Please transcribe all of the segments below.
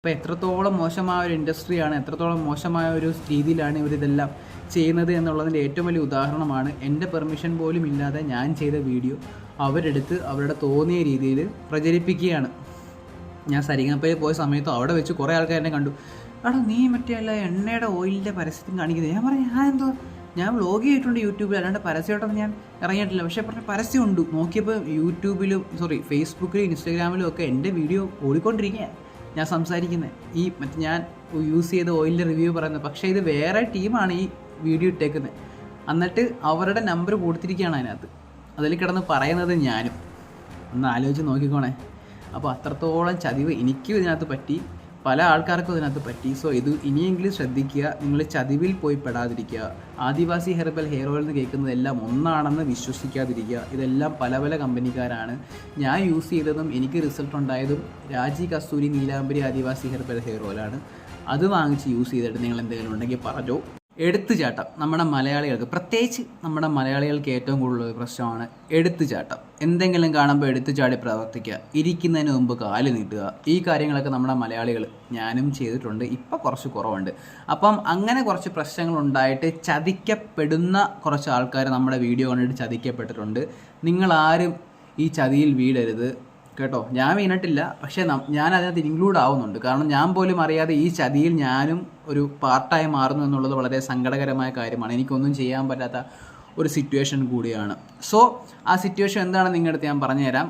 അപ്പോൾ എത്രത്തോളം മോശമായ ഒരു ഇൻഡസ്ട്രിയാണ് എത്രത്തോളം മോശമായ ഒരു രീതിയിലാണ് ഇവരിതെല്ലാം ചെയ്യുന്നത് എന്നുള്ളതിന്റെ ഏറ്റവും വലിയ ഉദാഹരണമാണ് എന്റെ പെർമിഷൻ പോലും ഇല്ലാതെ ഞാൻ ചെയ്ത വീഡിയോ അവരെടുത്ത് അവരുടെ തോന്നിയ രീതിയിൽ പ്രചരിപ്പിക്കുകയാണ്. ഞാൻ സരിഗപ്പയിൽ പോയ സമയത്ത് അവിടെ വെച്ച് കുറേ ആൾക്കാർ എന്നെ കണ്ടു. എടാ നീ മറ്റേ എണ്ണയുടെ ഓയിലിന്റെ പരസ്യത്തിൽ കാണിക്കുന്നത്? ഞാൻ പറഞ്ഞു ഞാൻ എന്തോ ഞാൻ വ്ലോഗ് ചെയ്തിട്ടുണ്ട് യൂട്യൂബിൽ അല്ലാണ്ട് പരസ്യമായിട്ടൊന്നും ഞാൻ ഇറങ്ങിയിട്ടില്ല. പക്ഷേ പറഞ്ഞ പരസ്യമുണ്ട്. നോക്കിയപ്പോൾ യൂട്യൂബിലും സോറി ഫേസ്ബുക്കിലും ഇൻസ്റ്റാഗ്രാമിലും ഒക്കെ എന്റെ വീഡിയോ ഓടിക്കൊണ്ടിരിക്കുകയാണ്. ഞാൻ സംസാരിക്കുന്നത് ഈ മറ്റേ ഞാൻ യൂസ് ചെയ്ത ഓയിലിന്റെ റിവ്യൂ പറയുന്നത്. പക്ഷേ ഇത് വേറെ ടീമാണ് ഈ വീഡിയോ ഇട്ടേക്കുന്നത് എന്നിട്ട് അവരുടെ നമ്പർ കൊടുത്തിരിക്കുകയാണ് അതിനകത്ത്. അതിൽ കിടന്ന് പറയുന്നത് ഞാനും. ഒന്ന് ആലോചിച്ച് നോക്കിക്കോണേ. അപ്പോൾ അത്രത്തോളം ചതിവ് എനിക്കും ഇതിനകത്ത് പറ്റി. പല ആൾക്കാർക്കും ഇതിനകത്ത് പറ്റി. സോ ഇത് ഇനിയെങ്കിലും ശ്രദ്ധിക്കുക. നിങ്ങൾ ചതിവിൽ പോയി പെടാതിരിക്കുക. ആദിവാസി ഹെർബൽ ഹെയർ ഓയിൽ എന്ന് കേൾക്കുന്നതെല്ലാം ഒന്നാണെന്ന് വിശ്വസിക്കാതിരിക്കുക. ഇതെല്ലാം പല പല കമ്പനിക്കാരാണ്. ഞാൻ യൂസ് ചെയ്തതും എനിക്ക് റിസൾട്ട് ഉണ്ടായതും രാജി കസ്തൂരി നീലാംബരി ആദിവാസി ഹെർബൽ ഹെയർ ഓയിലാണ്. അത് വാങ്ങിച്ച് യൂസ് ചെയ്തിട്ട് നിങ്ങൾ എന്തെങ്കിലും ഉണ്ടെങ്കിൽ പറഞ്ഞോ. എടുത്തുചാട്ടം. നമ്മുടെ മലയാളികൾക്ക് പ്രത്യേകിച്ച് നമ്മുടെ മലയാളികൾക്ക് ഏറ്റവും കൂടുതൽ ഒരു പ്രശ്നമാണ് എടുത്തുചാട്ടം. എന്തെങ്കിലും കാണുമ്പോൾ എടുത്തുചാടി പ്രവർത്തിക്കുക ഇരിക്കുന്നതിന് മുമ്പ് കാൽ നീട്ടുക. ഈ കാര്യങ്ങളൊക്കെ നമ്മുടെ മലയാളികൾ ഞാനും ചെയ്തിട്ടുണ്ട്. ഇപ്പം കുറച്ച് കുറവുണ്ട്. അപ്പം അങ്ങനെ കുറച്ച് പ്രശ്നങ്ങൾ ഉണ്ടായിട്ട് ചതിക്കപ്പെടുന്ന കുറച്ച് ആൾക്കാർ നമ്മുടെ വീഡിയോ കണ്ടിട്ട് ചതിക്കപ്പെട്ടിട്ടുണ്ട്. നിങ്ങളാരും ഈ ചതിയിൽ വീടരുത് കേട്ടോ? ഞാൻ വീണിട്ടില്ല. പക്ഷേ ഞാൻ അതിനകത്ത് ഇൻക്ലൂഡ് ആവുന്നുണ്ട്. കാരണം ഞാൻ പോലും അറിയാതെ ഈ ചതിയിൽ ഞാനും ഒരു പാർട്ടായി മാറുന്നു എന്നുള്ളത് വളരെ സങ്കടകരമായ കാര്യമാണ്. എനിക്കൊന്നും ചെയ്യാൻ പറ്റാത്ത ഒരു സിറ്റുവേഷൻ കൂടിയാണ്. സോ ആ സിറ്റുവേഷൻ എന്താണെന്ന് നിങ്ങളുടെ ഞാൻ പറഞ്ഞുതരാം.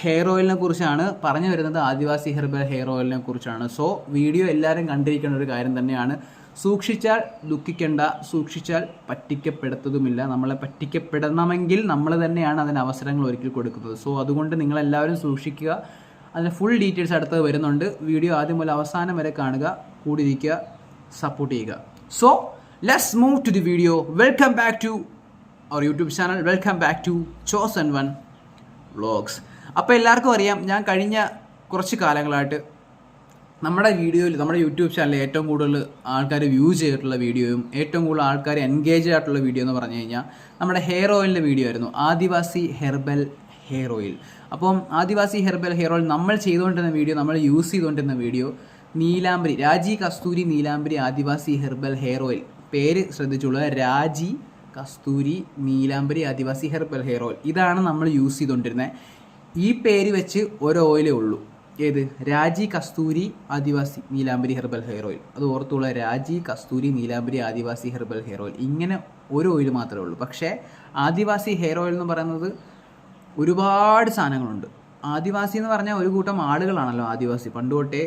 ഹെയർ ഓയിലിനെ കുറിച്ചാണ് പറഞ്ഞു വരുന്നത്. ആദിവാസി ഹെർബൽ ഹെയർ ഓയിലിനെ കുറിച്ചാണ്. സോ വീഡിയോ എല്ലാവരും കണ്ടിരിക്കേണ്ട ഒരു കാര്യം തന്നെയാണ്. സൂക്ഷിച്ചാൽ ദുഃഖിക്കേണ്ട സൂക്ഷിച്ചാൽ പറ്റിക്കപ്പെടുത്തതുമില്ല. നമ്മളെ പറ്റിക്കപ്പെടണമെങ്കിൽ നമ്മൾ തന്നെയാണ് അതിന് അവസരങ്ങൾ ഒരുക്കി കൊടുക്കുന്നത്. സോ അതുകൊണ്ട് നിങ്ങളെല്ലാവരും സൂക്ഷിക്കുക. അതിന് ഫുൾ ഡീറ്റെയിൽസ് അടുത്തത് വരുന്നുണ്ട്. വീഡിയോ ആദ്യം മുതൽ അവസാനം വരെ കാണുക. കൂടിയിരിക്കുക. സപ്പോർട്ട് ചെയ്യുക. So let's move to the video welcome back to our YouTube channel welcome back to chose and one vlogs അപ്പോൾ എല്ലാവർക്കും അറിയാം ഞാൻ കഴിഞ്ഞ കുറച്ച് കാലങ്ങളായിട്ട് നമ്മുടെ വീഡിയോയിൽ നമ്മുടെ യൂട്യൂബ് ചാനലിൽ ഏറ്റവും കൂടുതൽ ആൾക്കാർ വ്യൂ ചെയ്തിട്ടുള്ള വീഡിയോയും ഏറ്റവും കൂടുതൽ ആൾക്കാർ എൻഗേജ് ആയിട്ടുള്ള വീഡിയോ എന്ന് പറഞ്ഞു കഴിഞ്ഞാൽ നമ്മുടെ ഹെയർ ഓയിലിന്റെ വീഡിയോ ആയിരുന്നു. ആദിവാസി ഹെർബൽ ഹെയർ ഓയിൽ അപ്പം ആദിവാസി ഹെർബൽ ഹെയർ ഓയിൽ നമ്മൾ ചെയ്തുകൊണ്ടിരുന്ന വീഡിയോ നമ്മൾ യൂസ് ചെയ്തുകൊണ്ടിരുന്ന video Neelambari Raji Kasthuri Neelambari Adivasi herbal hair oil. പേര് ശ്രദ്ധിച്ചുള്ള Raji Kasthuri Neelambari Adivasi herbal hair oil. ഇതാണ് നമ്മൾ യൂസ് ചെയ്തുകൊണ്ടിരുന്നത് ഈ പേര് വെച്ച് ഒരു ഓയിലേ ഉള്ളൂ. ഏത്? Raji Kasthuri Adivasi Neelambari herbal hair oil. അത് ഓർത്തുള്ള Raji Kasthuri Neelambari Adivasi herbal hair oil. ഇങ്ങനെ ഒരു ഓയിൽ മാത്രമേ ഉള്ളൂ. പക്ഷേ ആദിവാസി ഹെയർ ഓയിൽ എന്ന് പറയുന്നത് ഒരുപാട് സാധനങ്ങളുണ്ട്. ആദിവാസി എന്ന് പറഞ്ഞാൽ ഒരു കൂട്ടം ആളുകളാണല്ലോ ആദിവാസി. പണ്ട് തൊട്ടേ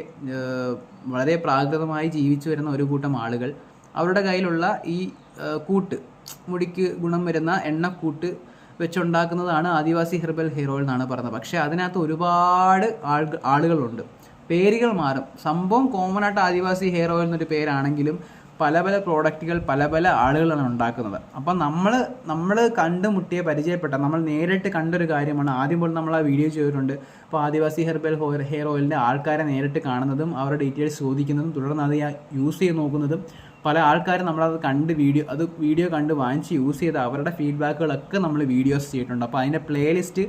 വളരെ പ്രാകൃതമായി ജീവിച്ചു വരുന്ന ഒരു കൂട്ടം ആളുകൾ. അവരുടെ കയ്യിലുള്ള ഈ കൂട്ട് മുടിക്ക് ഗുണം വരുന്ന എണ്ണക്കൂട്ട് വെച്ചുണ്ടാക്കുന്നതാണ് ആദിവാസി ഹെർബൽ ഓയിൽ എന്നാണ് പറയുന്നത് പക്ഷേ അതിനകത്ത് ഒരുപാട് ആളുകളുണ്ട്. പേരുകൾ മാറും. സംഭവം കോമൺ ആയിട്ട് ആദിവാസി ഹെയർ ഓയിൽ എന്നൊരു പേരാണെങ്കിലും പല പല പ്രോഡക്റ്റുകൾ പല പല ആളുകളാണ് ഉണ്ടാക്കുന്നത്. അപ്പം നമ്മൾ നമ്മൾ കണ്ടുമുട്ടിയ പരിചയപ്പെട്ട നമ്മൾ നേരിട്ട് കണ്ടൊരു കാര്യമാണ്. ആദ്യം പോലും നമ്മൾ ആ വീഡിയോ ചെയ്തിട്ടുണ്ട്. അപ്പോൾ ആദിവാസി ഹെർബൽ ഹോയർ ഓയിലിന്റെ ആൾക്കാരെ നേരിട്ട് കാണുന്നതും അവരുടെ ഡീറ്റെയിൽസ് ചോദിക്കുന്നതും തുടർന്ന് അത് യൂസ് ചെയ്ത് നോക്കുന്നതും പല ആൾക്കാരും നമ്മളത് കണ്ട് വീഡിയോ അത് വീഡിയോ കണ്ട് വാങ്ങിച്ച് യൂസ് ചെയ്ത് അവരുടെ ഫീഡ്ബാക്കുകളൊക്കെ നമ്മൾ വീഡിയോസ് ചെയ്തിട്ടുണ്ട്. അപ്പോൾ അതിന്റെ പ്ലേലിസ്റ്റ്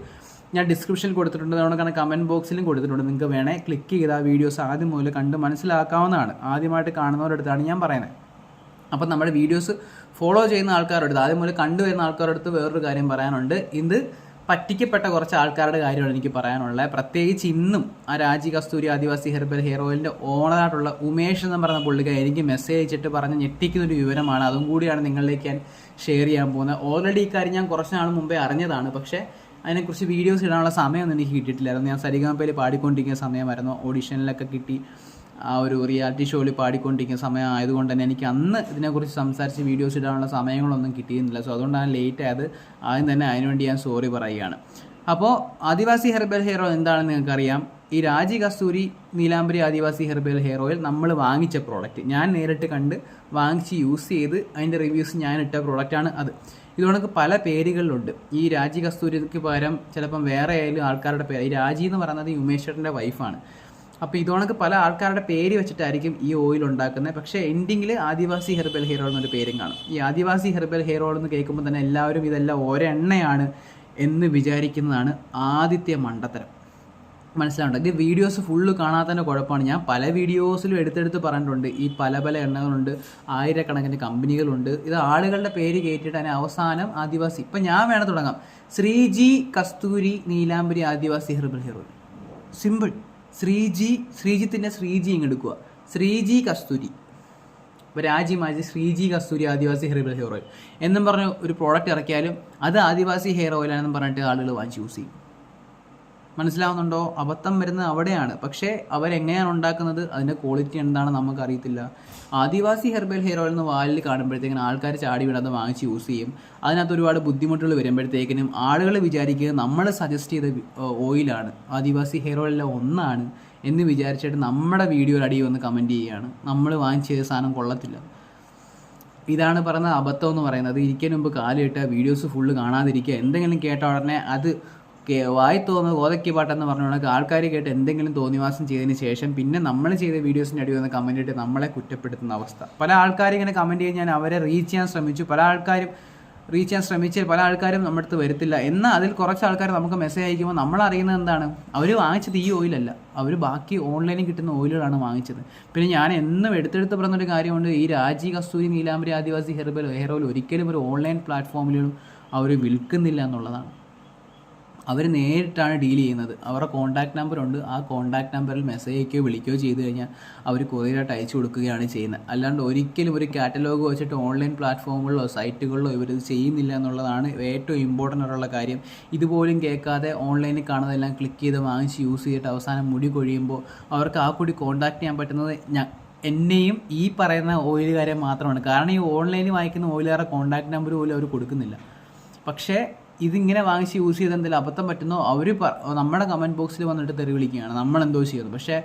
ഞാൻ ഡിസ്ക്രിപ്ഷനിൽ കൊടുത്തിട്ടുണ്ട്. അതുകൊണ്ട് കമന്റ് ബോക്സിലും കൊടുത്തിട്ടുണ്ട്. നിങ്ങൾക്ക് വേണേൽ ക്ലിക്ക് ചെയ്ത് ആ വീഡിയോസ് ആദ്യം മുതൽ കണ്ട് മനസ്സിലാക്കാവുന്നതാണ്. ആദ്യമായിട്ട് കാണുന്നവരുടെ അടുത്താണ് ഞാൻ പറയുന്നത്. അപ്പം നമ്മുടെ വീഡിയോസ് ഫോളോ ചെയ്യുന്ന ആൾക്കാരുടെ അടുത്ത് ആദ്യം മുതൽ കണ്ടുവരുന്ന ആൾക്കാരുടെ വേറൊരു കാര്യം പറയാനുണ്ട്. ഇത് പറ്റിക്കപ്പെട്ട കുറച്ച് ആൾക്കാരുടെ കാര്യമാണ് എനിക്ക് പറയാനുള്ളത്. പ്രത്യേകിച്ച് ഇന്നും ആ രാജി കസ്തൂരി ആദിവാസി ഹെർബൽ ഹെയർ ഓണറായിട്ടുള്ള ഉമേഷ് എന്ന് പറഞ്ഞ പുള്ളിക്കാർ എനിക്ക് മെസ്സേജ് അയച്ചിട്ട് പറഞ്ഞ് ഞെട്ടിക്കുന്ന ഒരു വിവരമാണ്. അതും കൂടിയാണ് നിങ്ങളിലേക്ക് ഞാൻ ഷെയർ ചെയ്യാൻ പോകുന്നത്. ഓൾറെഡി ഈ കാര്യം ഞാൻ കുറച്ച് നാൾ മുമ്പേ അറിഞ്ഞതാണ്. പക്ഷേ അതിനെക്കുറിച്ച് വീഡിയോസ് ഇടാനുള്ള സമയമൊന്നും എനിക്ക് കിട്ടിയിട്ടില്ലായിരുന്നു. ഞാൻ സരിഗാമ്പയിൽ പാടിക്കൊണ്ടിരിക്കുന്ന സമയമായിരുന്നു. ഓഡിഷനിലൊക്കെ കിട്ടി. ആ ഒരു റിയാലിറ്റി ഷോയിൽ പാടിക്കൊണ്ടിരിക്കുന്ന സമയം ആയതുകൊണ്ട് തന്നെ എനിക്ക് അന്ന് ഇതിനെക്കുറിച്ച് സംസാരിച്ച് വീഡിയോസ് ഇടാനുള്ള സമയങ്ങളൊന്നും കിട്ടിയിരുന്നില്ല. സോ അതുകൊണ്ടാണ് ലേറ്റ് ആയത്. ആദ്യം തന്നെ അതിനുവേണ്ടി ഞാൻ സോറി പറയുകയാണ്. അപ്പോൾ ആദിവാസി ഹെർബൽ ഹെയർ ഓയിൽ എന്താണെന്ന് നിങ്ങൾക്കറിയാം? ഈ Raji Kasthuri Neelambari Adivasi herbal hair oil നമ്മൾ വാങ്ങിച്ച പ്രോഡക്റ്റ് ഞാൻ നേരിട്ട് കണ്ട് വാങ്ങിച്ച് യൂസ് ചെയ്ത് അതിന്റെ റിവ്യൂസ് ഞാൻ ഇട്ട പ്രോഡക്റ്റാണ് അത്. ഇതുകൊണ്ട് പല പേരുകളിലുണ്ട്. ഈ രാജി കസ്തൂരിക്ക് പകരം ചിലപ്പം വേറെ ആയാലും ആൾക്കാരുടെ പേര് ഈ രാജി എന്ന് പറയുന്നത് ഉമേശ്വരന്റെ വൈഫാണ് അപ്പോൾ ഇതോണക്ക് പല ആൾക്കാരുടെ പേര് വെച്ചിട്ടായിരിക്കും ഈ ഓയിൽ ഉണ്ടാക്കുന്നത്. പക്ഷേ എൻഡിങ്ങിൽ ആദിവാസി ഹെർബൽ ഹെയർ ഓയിൽ എന്നൊരു പേരും കാണും. ഈ ആദിവാസി ഹെർബൽ ഹെയർ ഓയിൽ എന്ന് കേൾക്കുമ്പോൾ തന്നെ എല്ലാവരും ഇതെല്ലാം ഒരെണ്ണയാണ് എന്ന് വിചാരിക്കുന്നതാണ് ആദിത്യ മണ്ടത്തരം. മനസ്സിലാവുണ്ട് ഇത് വീഡിയോസ് ഫുള്ള് കാണാത്തതിന്റെ കുഴപ്പമാണ്. ഞാൻ പല വീഡിയോസിലും എടുത്തെടുത്ത് പറഞ്ഞിട്ടുണ്ട്. ഈ പല പല എണ്ണകളുണ്ട് ആയിരക്കണക്കിന് കമ്പനികളുണ്ട്. ഇത് ആളുകളുടെ പേര് കയറ്റിയിട്ട് അതിന് അവസാനം ആദിവാസി. ഇപ്പം ഞാൻ വേണം തുടങ്ങാം. Sreeji Kasthuri Neelambari Adivasi herbal hair oil. Simple Sreeji ശ്രീജിത്തിന്റെ Sreeji എടുക്കുക ശ്രീജി കസ്തൂരി. ഇപ്പോൾ മാജി Sreeji Kasthuri Adivasi herbal hair oil എന്നും പറഞ്ഞ് ഒരു പ്രോഡക്റ്റ് ഇറക്കിയാലും അത് ആദിവാസി ഹെയർ ഓയിലാണെന്ന് പറഞ്ഞിട്ട് ആളുകൾ വാങ്ങിച്ച് യൂസ് ചെയ്യും. മനസ്സിലാവുന്നുണ്ടോ? അബദ്ധം വരുന്നത് അവിടെയാണ്. പക്ഷേ അവരെങ്ങനെയാണ് ഉണ്ടാക്കുന്നത്? അതിന്റെ ക്വാളിറ്റി എന്താണെന്ന് നമുക്കറിയത്തില്ല. ആദിവാസി ഹെർബൽ ഹെയർ ഓയിൽ എന്ന് വാലിൽ കാണുമ്പോഴത്തേക്കിനും ആൾക്കാർ ചാടി വിടാതെ വാങ്ങിച്ച് യൂസ് ചെയ്യും. അതിനകത്ത് ഒരുപാട് ബുദ്ധിമുട്ടുകൾ വരുമ്പോഴത്തേക്കിനും ആളുകൾ വിചാരിക്കുക നമ്മൾ സജസ്റ്റ് ചെയ്ത ഓയിലാണ് ആദിവാസി ഹെയർ ഓയിലിലെ ഒന്നാണ് എന്ന് വിചാരിച്ചിട്ട് നമ്മുടെ വീഡിയോയിൽ അടി വന്ന് കമന്റ് ചെയ്യുകയാണ്. നമ്മൾ വാങ്ങിച്ച് ചെയ്ത സാധനം കൊള്ളത്തില്ല. ഇതാണ് പറയുന്ന അബദ്ധം എന്ന് പറയുന്നത്. ഇരിക്കാൻ മുമ്പ് കാലിട്ട് വീഡിയോസ് ഫുള്ള് കാണാതിരിക്കുക എന്തെങ്കിലും കേട്ട ഉടനെ അത് വായി തോന്നുന്നത് ഓതക്കി പാട്ടെന്ന് പറഞ്ഞുകൊണ്ട് ആൾക്കാർ കേട്ട് എന്തെങ്കിലും തോന്നിവാസം ചെയ്തതിന് ശേഷം പിന്നെ നമ്മൾ ചെയ്ത വീഡിയോസിന്റെ അടി വന്ന് കമന്റ് ഇട്ട് നമ്മളെ കുറ്റപ്പെടുത്തുന്ന അവസ്ഥ. പല ആൾക്കാരും ഇങ്ങനെ കമന്റ് ചെയ്ത് ഞാൻ അവരെ റീച്ച് ചെയ്യാൻ ശ്രമിച്ചു. പല ആൾക്കാരും റീച്ച് ചെയ്യാൻ ശ്രമിച്ച് പല ആൾക്കാരും നമ്മുടെ അടുത്ത് വരത്തില്ല. എന്നാൽ അതിൽ കുറച്ച് ആൾക്കാർ നമുക്ക് മെസ്സേജ് അയക്കുമ്പോൾ നമ്മൾ അറിയുന്നത് എന്താണ്? അവർ വാങ്ങിച്ചത് ഈ ഓയിലല്ല അവർ ബാക്കി ഓൺലൈനിൽ കിട്ടുന്ന ഓയിലുകളാണ് വാങ്ങിച്ചത്. പിന്നെ ഞാൻ എന്നും എടുത്തെടുത്ത് പറഞ്ഞൊരു കാര്യമുണ്ട്. ഈ Raji Kasthuri Neelambari Adivasi herbal hair oil ഒരിക്കലും ഒരു ഓൺലൈൻ പ്ലാറ്റ്ഫോമിലും അവർ വിൽക്കുന്നില്ല എന്നുള്ളതാണ്. അവർ നേരിട്ടാണ് ഡീൽ ചെയ്യുന്നത്. അവരുടെ കോൺടാക്ട് നമ്പർ ഉണ്ട് ആ കോൺടാക്ട് നമ്പറിൽ മെസ്സേജ് അയക്കുകയോ വിളിക്കുകയോ ചെയ്ത് കഴിഞ്ഞാൽ അവർ കൊറിയറായിട്ട് അയച്ചു കൊടുക്കുകയാണ് ചെയ്യുന്നത്. അല്ലാണ്ട് ഒരിക്കലും ഒരു കാറ്റലോഗ് വെച്ചിട്ട് ഓൺലൈൻ പ്ലാറ്റ്ഫോമുകളിലോ സൈറ്റുകളിലോ ഇവരിത് ചെയ്യുന്നില്ല എന്നുള്ളതാണ് ഏറ്റവും ഇമ്പോർട്ടന്റ് ആയിട്ടുള്ള കാര്യം. ഇതുപോലും കേൾക്കാതെ ഓൺലൈനിൽ കാണുന്നതെല്ലാം ക്ലിക്ക് ചെയ്ത് വാങ്ങിച്ച് യൂസ് ചെയ്തിട്ട് അവസാനം മുടി കൊഴിയുമ്പോൾ അവർക്ക് ആ കൂടി കോൺടാക്ട് ചെയ്യാൻ പറ്റുന്നത് ഞാൻ എന്നെയും ഈ പറയുന്ന ഓയിലുകാരെ മാത്രമാണ്. കാരണം ഈ ഓൺലൈനിൽ വാങ്ങിക്കുന്ന ഓയിലുകാരുടെ കോൺടാക്ട് നമ്പർ പോലും അവർ കൊടുക്കുന്നില്ല. പക്ഷേ ഇതിങ്ങനെ വാങ്ങിച്ച് യൂസ് ചെയ്ത് എന്തെങ്കിലും അബദ്ധം പറ്റുന്നോ? അവർ നമ്മുടെ കമന്റ് ബോക്സിൽ വന്നിട്ട് തെറി വിളിക്കുകയാണ്. നമ്മൾ എന്തോ ചെയ്യുന്നു. പക്ഷേ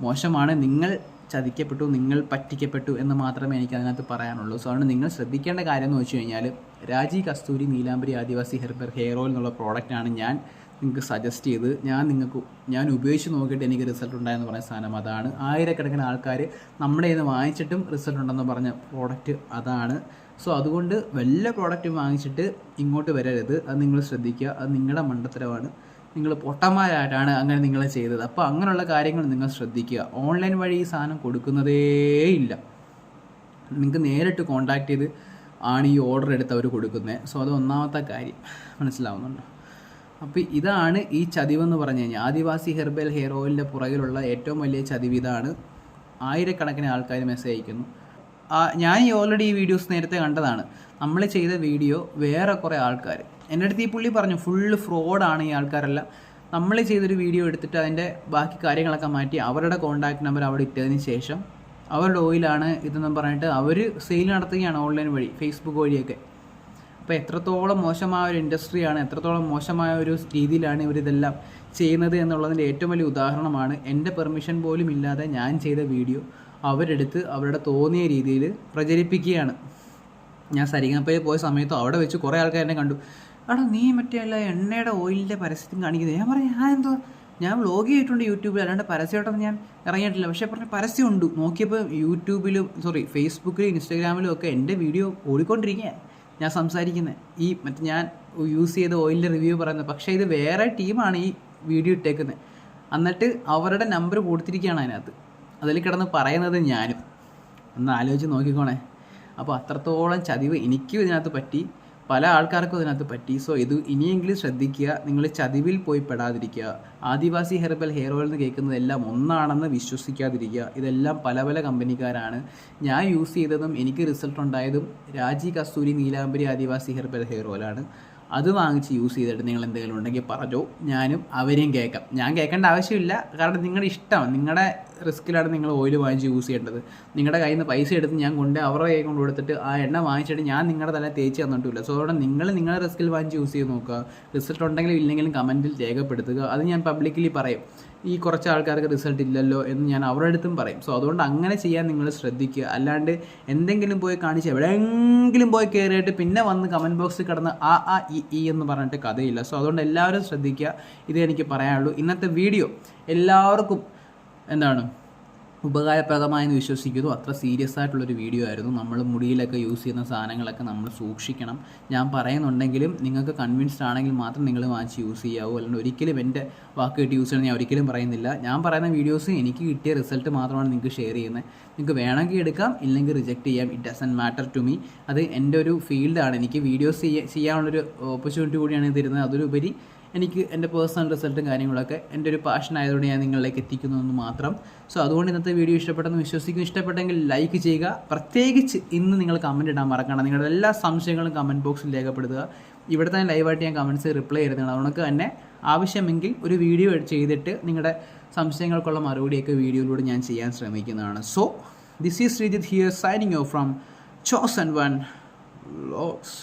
മോശമാണ്. നിങ്ങൾ ചതിക്കപ്പെട്ടു നിങ്ങൾ പറ്റിക്കപ്പെട്ടു എന്ന് മാത്രമേ എനിക്ക് അതിനകത്ത് പറയാനുള്ളൂ. സോ അതുകൊണ്ട് നിങ്ങൾ ശ്രദ്ധിക്കേണ്ട കാര്യം എന്ന് വെച്ച് കഴിഞ്ഞാൽ Raji Kasthuri Neelambari Adivasi herbal hair oil എന്നുള്ള പ്രോഡക്റ്റാണ് ഞാൻ നിങ്ങൾക്ക് സജസ്റ്റ് ചെയ്ത് ഞാൻ നിങ്ങൾക്ക് ഞാൻ ഉപയോഗിച്ച് നോക്കിയിട്ട് എനിക്ക് റിസൾട്ട് ഉണ്ടായെന്ന് പറയുന്ന സാധനം അതാണ്. ആയിരക്കണക്കിന് ആൾക്കാർ നമ്മുടെ ഇത് വാങ്ങിച്ചിട്ടും റിസൾട്ട് ഉണ്ടെന്ന് പറഞ്ഞ പ്രോഡക്റ്റ് അതാണ്. സോ അതുകൊണ്ട് വല്ല പ്രോഡക്റ്റ് വാങ്ങിച്ചിട്ട് ഇങ്ങോട്ട് വരരുത്. അത് നിങ്ങൾ ശ്രദ്ധിക്കുക. അത് നിങ്ങളുടെ മണ്ടത്തരമാണ്. നിങ്ങൾ പൊട്ടന്മാരായിട്ടാണ് അങ്ങനെ നിങ്ങൾ ചെയ്തത്. അപ്പോൾ അങ്ങനെയുള്ള കാര്യങ്ങൾ നിങ്ങൾ ശ്രദ്ധിക്കുക. ഓൺലൈൻ വഴി ഈ സാധനം കൊടുക്കുന്നതേ ഇല്ല. നിങ്ങൾക്ക് നേരിട്ട് കോണ്ടാക്ട് ചെയ്ത് ആണ് ഈ ഓർഡർ എടുത്ത് അവർ കൊടുക്കുന്നത് സോ അത് ഒന്നാമത്തെ കാര്യം. മനസ്സിലാവുന്നുണ്ടോ? അപ്പോൾ ഇതാണ് ഈ ചതിവെന്ന് പറഞ്ഞു കഴിഞ്ഞാൽ ആദിവാസി ഹെർബൽ ഹെയർ ഓയിലിന്റെ പുറകിലുള്ള ഏറ്റവും വലിയ ചതിവ് ഇതാണ്. ആയിരക്കണക്കിന് ആൾക്കാർ മെസ്സേജ് അയക്കുന്നു. ഞാൻ ഈ ഓൾറെഡി ഈ വീഡിയോസ് നേരത്തെ കണ്ടതാണ്. നമ്മൾ ചെയ്ത വീഡിയോ വേറെ കുറേ ആൾക്കാർ എന്റെ അടുത്ത് ഈ പുള്ളി പറഞ്ഞു ഫുള്ള് ഫ്രോഡാണ് ഈ ആൾക്കാരെല്ലാം. നമ്മൾ ചെയ്തൊരു വീഡിയോ എടുത്തിട്ട് അതിന്റെ ബാക്കി കാര്യങ്ങളൊക്കെ മാറ്റി അവരുടെ കോൺടാക്ട് നമ്പർ അവിടെ ഇട്ടതിന് ശേഷം അവരുടെ ഓയിലാണ് ഇതെന്നും പറഞ്ഞിട്ട് അവർ സെയിൽ നടത്തുകയാണ് ഓൺലൈൻ വഴി ഫേസ്ബുക്ക് വഴിയൊക്കെ. അപ്പോൾ എത്രത്തോളം മോശമായ ഒരു ഇൻഡസ്ട്രിയാണ് എത്രത്തോളം മോശമായ ഒരു രീതിയിലാണ് ഇവരിതെല്ലാം ചെയ്യുന്നത് എന്നുള്ളതിന്റെ ഏറ്റവും വലിയ ഉദാഹരണമാണ് എന്റെ പെർമിഷൻ പോലും ഇല്ലാതെ ഞാൻ ചെയ്ത വീഡിയോ അവരെടുത്ത് അവരുടെ തോന്നിയ രീതിയിൽ പ്രചരിപ്പിക്കുകയാണ്. ഞാൻ സരിഗപ്പയിൽ പോയ സമയത്ത് അവിടെ വെച്ച് കുറേ ആൾക്കാർ എന്നെ കണ്ടു. എടാ നീ മറ്റേ അല്ല എണ്ണയുടെ ഓയിലിന്റെ പരസ്യത്തിന് കാണിക്കുന്നത്? ഞാൻ പറഞ്ഞു ഞാൻ എന്തോ ഞാൻ വ്ലോഗ് ചെയ്തിട്ടുണ്ട് യൂട്യൂബിൽ അല്ലാണ്ട് പരസ്യമായിട്ടൊന്നും ഞാൻ ഇറങ്ങിയിട്ടില്ല. പക്ഷേ പറഞ്ഞ പരസ്യമുണ്ട് നോക്കിയപ്പോൾ യൂട്യൂബിലും സോറി ഫേസ്ബുക്കിലും ഇൻസ്റ്റാഗ്രാമിലും ഒക്കെ എന്റെ വീഡിയോ ഓടിക്കൊണ്ടിരിക്കുക ഞാൻ സംസാരിക്കുന്നത് ഈ മറ്റേ ഞാൻ യൂസ് ചെയ്ത ഓയിലിന്റെ റിവ്യൂ പറയുന്നത് പക്ഷേ ഇത് വേറെ ടീമാണ് ഈ വീഡിയോ ഇട്ടേക്കുന്നത് എന്നിട്ട് അവരുടെ നമ്പർ കൊടുത്തിരിക്കുകയാണ് അതിനകത്ത്. അതിൽ കിടന്ന് പറയുന്നത് ഞാനും. ഒന്ന് ആലോചിച്ച് നോക്കിക്കോണേ. അപ്പോൾ അത്രത്തോളം ചതിവ് എനിക്കും ഇതിനകത്ത് പറ്റി. പല ആൾക്കാർക്കും ഇതിനകത്ത് പറ്റി. സോ ഇത് ഇനിയെങ്കിലും ശ്രദ്ധിക്കുക. നിങ്ങൾ ചതിവിൽ പോയി പെടാതിരിക്കുക. ആദിവാസി ഹെർബൽ ഹെയർ ഓയിൽ എന്ന് കേൾക്കുന്നതെല്ലാം ഒന്നാണെന്ന് വിശ്വസിക്കാതിരിക്കുക. ഇതെല്ലാം പല പല കമ്പനിക്കാരാണ്. ഞാൻ യൂസ് ചെയ്തതും എനിക്ക് റിസൾട്ട് ഉണ്ടായതും രാജി കസ്തൂരി നീലാംബരി ആദിവാസി ഹെർബൽ ഹെയർ ഓയിലാണ്. അത് വാങ്ങിച്ച് യൂസ് ചെയ്തിട്ട് നിങ്ങൾ എന്തെങ്കിലും ഉണ്ടെങ്കിൽ പറഞ്ഞോ. ഞാനും അവരെയും കേൾക്കാം. ഞാൻ കേൾക്കേണ്ട ആവശ്യമില്ല. കാരണം നിങ്ങളുടെ ഇഷ്ടമാണ് നിങ്ങളുടെ റിസ്ക്കിലാണ് നിങ്ങൾ ഓയിൽ വാങ്ങിച്ച് യൂസ് ചെയ്യേണ്ടത്. നിങ്ങളുടെ കയ്യിൽ നിന്ന് പൈസ എടുത്ത് ഞാൻ കൊണ്ട് അവരുടെ കൈ കൊണ്ട് കൊടുത്തിട്ട് ആ എണ്ണ വാങ്ങിച്ചിട്ട് ഞാൻ നിങ്ങളുടെ തല തേച്ച് തന്നിട്ടില്ല. സോ അതുകൊണ്ട് നിങ്ങൾ നിങ്ങളുടെ റിസ്ക്കിൽ വാങ്ങിച്ച് യൂസ് ചെയ്ത് നോക്കുക. റിസൾട്ട് ഉണ്ടെങ്കിലും ഇല്ലെങ്കിലും കമന്റിൽ രേഖപ്പെടുത്തുക. അത് ഞാൻ പബ്ലിക്കലി പറയും. ഈ കുറച്ച് ആൾക്കാർക്ക് റിസൾട്ട് ഇല്ലല്ലോ എന്ന് ഞാൻ അവരുടെ അടുത്തും പറയും. സോ അതുകൊണ്ട് അങ്ങനെ ചെയ്യാൻ നിങ്ങൾ ശ്രദ്ധിക്കുക. അല്ലാണ്ട് എന്തെങ്കിലും പോയി കാണിച്ച് എവിടെയെങ്കിലും പോയി കയറിയിട്ട് പിന്നെ വന്ന് കമന്റ് ബോക്സിൽ കിടന്ന് ആ ആ ഇ ഇ എന്ന് പറഞ്ഞിട്ട് കഥയില്ല. സോ അതുകൊണ്ട് എല്ലാവരും ശ്രദ്ധിക്കുക. ഇതേ എനിക്ക് പറയാനുള്ളൂ. ഇന്നത്തെ വീഡിയോ എല്ലാവർക്കും എന്താണ്? ഉപകാരപ്രദമായെന്ന് വിശ്വസിക്കുന്നു. അത്ര സീരിയസ് ആയിട്ടുള്ളൊരു വീഡിയോ ആയിരുന്നു. നമ്മൾ മുടിയിലൊക്കെ യൂസ് ചെയ്യുന്ന സാധനങ്ങളൊക്കെ നമ്മൾ സൂക്ഷിക്കണം. ഞാൻ പറയുന്നുണ്ടെങ്കിലും നിങ്ങൾക്ക് കൺവിൻസ്ഡ് ആണെങ്കിൽ മാത്രം നിങ്ങൾ വാങ്ങിച്ച് യൂസ് ചെയ്യാവൂ. അല്ലെങ്കിൽ ഒരിക്കലും എന്റെ വാക്ക് കേട്ട് യൂസ് ചെയ്യണം ഞാൻ ഒരിക്കലും പറയുന്നില്ല. ഞാൻ പറയുന്ന വീഡിയോസ് എനിക്ക് കിട്ടിയ റിസൾട്ട് മാത്രമാണ് നിങ്ങൾക്ക് ഷെയർ ചെയ്യുന്നത്. നിങ്ങൾക്ക് വേണമെങ്കിൽ എടുക്കാം ഇല്ലെങ്കിൽ റിജക്റ്റ് ചെയ്യാം. It doesn't matter to me അത് എന്റെ ഒരു ഫീൽഡാണ് എനിക്ക് വീഡിയോസ് ചെയ്യാനുള്ളൊരു ഓപ്പർച്യൂണിറ്റി കൂടിയാണ് തരുന്നത് അതിലുപരി എനിക്ക് എന്റെ പേഴ്സണൽ റിസൾട്ടും കാര്യങ്ങളൊക്കെ എന്റെ ഒരു പാഷൻ ആയതുകൊണ്ട് ഞാൻ നിങ്ങളിലേക്ക് എത്തിക്കുന്നു എന്ന് മാത്രം. സോ അതുകൊണ്ട് ഇന്നത്തെ വീഡിയോ ഇഷ്ടപ്പെട്ടെന്ന് വിശ്വസിക്കുന്നു. ഇഷ്ടപ്പെട്ടെങ്കിൽ ലൈക്ക് ചെയ്യുക. പ്രത്യേകിച്ച് ഇന്ന് നിങ്ങൾ കമന്റ് ഇടാൻ മറക്കണം നിങ്ങളുടെ എല്ലാ സംശയങ്ങളും കമന്റ് ബോക്സിൽ രേഖപ്പെടുത്തുക. ഇവിടെ തന്നെ ലൈവായിട്ട് ഞാൻ കമന്റ്സ് റിപ്ലൈ ചെയ്യുന്നതാണ് അതുകൊണ്ട് തന്നെ ആവശ്യമെങ്കിൽ ഒരു വീഡിയോ ചെയ്തിട്ട് നിങ്ങളുടെ സംശയങ്ങൾക്കുള്ള മറുപടിയൊക്കെ വീഡിയോയിലൂടെ ഞാൻ ചെയ്യാൻ ശ്രമിക്കുന്നതാണ്. So this is Sreejith here signing off from chaos and one locks